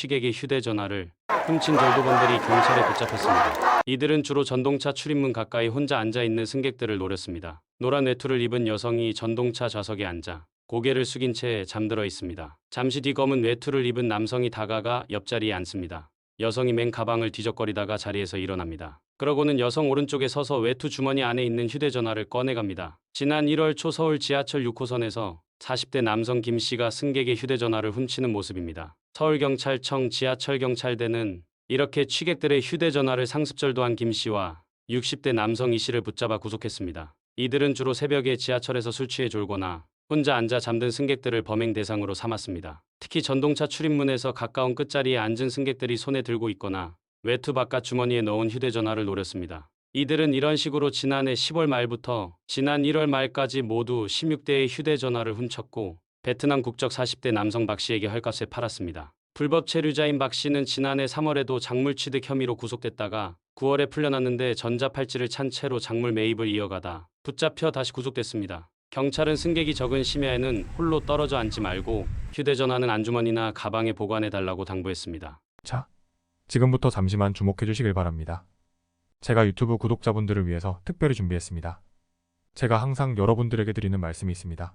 취객의 휴대전화를 훔친 절도범들이 경찰에 붙잡혔습니다. 이들은 주로 전동차 출입문 가까이 혼자 앉아 있는 승객들을 노렸습니다. 노란 외투를 입은 여성이 전동차 좌석에 앉아 고개를 숙인 채 잠들어 있습니다. 잠시 뒤 검은 외투를 입은 남성이 다가가 옆자리에 앉습니다. 여성이 맨 가방을 뒤적거리다가 자리에서 일어납니다. 그러고는 여성 오른쪽에 서서 외투 주머니 안에 있는 휴대전화를 꺼내갑니다. 지난 1월 초 서울 지하철 6호선에서 40대 남성 김 씨가 승객의 휴대전화를 훔치는 모습입니다. 서울경찰청 지하철경찰대는 이렇게 취객들의 휴대전화를 상습절도한 김 씨와 60대 남성 이 씨를 붙잡아 구속했습니다. 이들은 주로 새벽에 지하철에서 술 취해 졸거나 혼자 앉아 잠든 승객들을 범행 대상으로 삼았습니다. 특히 전동차 출입문에서 가까운 끝자리에 앉은 승객들이 손에 들고 있거나 외투 바깥 주머니에 넣은 휴대전화를 노렸습니다. 이들은 이런 식으로 지난해 10월 말부터 지난 1월 말까지 모두 16대의 휴대전화를 훔쳤고 베트남 국적 40대 남성 박 씨에게 헐값에 팔았습니다. 불법 체류자인 박 씨는 지난해 3월에도 작물 취득 혐의로 구속됐다가 9월에 풀려났는데 전자팔찌를 찬 채로 작물 매입을 이어가다 붙잡혀 다시 구속됐습니다. 경찰은 승객이 적은 심야에는 홀로 떨어져 앉지 말고 휴대전화는 안주머니나 가방에 보관해 달라고 당부했습니다. 자, 지금부터 잠시만 주목해 주시길 바랍니다. 제가 유튜브 구독자분들을 위해서 특별히 준비했습니다. 제가 항상 여러분들에게 드리는 말씀이 있습니다.